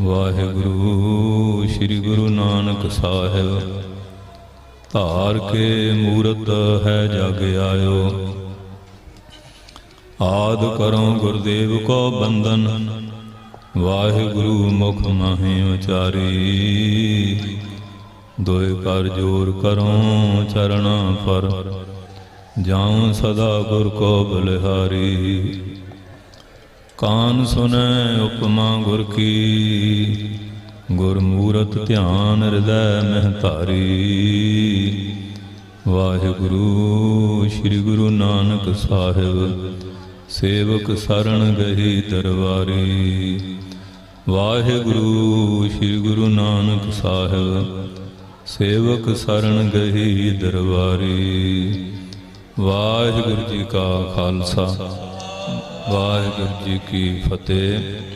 ਵਾਹਿਗੁਰੂ, ਸ੍ਰੀ ਗੁਰੂ ਨਾਨਕ ਸਾਹਿਬ। ਧਾਰ ਕੇ ਮੂਰਤ ਹੈ ਜਗ ਆਇਓ। ਆਦ ਕਰੋ ਗੁਰਦੇਵ ਕੋ ਬੰਦਨ ਵਾਹਿਗੁਰੂ ਮੁਖ ਮਾਹੇ ਉਚਾਰੀ। ਦੋਇ ਕਰ ਜੋਰ ਕਰੋ ਚਰਣਾ ਪਰ ਜਾਉ ਸਦਾ ਗੁਰ ਕੋ ਬਲਿਹਾਰੀ। ਕਾਨ ਸੁਨੈ ਉਪਮਾ ਗੁਰ ਕੀ। ਗੁਰ ਧਿਆਨ ਹਿਰਦੈ ਮਹਿ ਧਾਰੀ। ਵਾਹਿਗੁਰੂ, ਸ੍ਰੀ ਗੁਰੂ ਨਾਨਕ ਸਾਹਿਬ, ਸੇਵਕ ਸਰਣ ਗਹੀ ਦਰਬਾਰੀ। ਵਾਹਿਗੁਰੂ, ਸ੍ਰੀ ਗੁਰੂ ਨਾਨਕ ਸਾਹਿਬ, ਸੇਵਕ ਸਰਣ ਗਹੀ ਦਰਬਾਰੀ। ਵਾਹਿਗੁਰੂ ਜੀ ਕਾ ਖਾਲਸਾ। ਵਾਹਿਗੁਰੂ ਜੀ ਕੀ ਫਤਿਹ।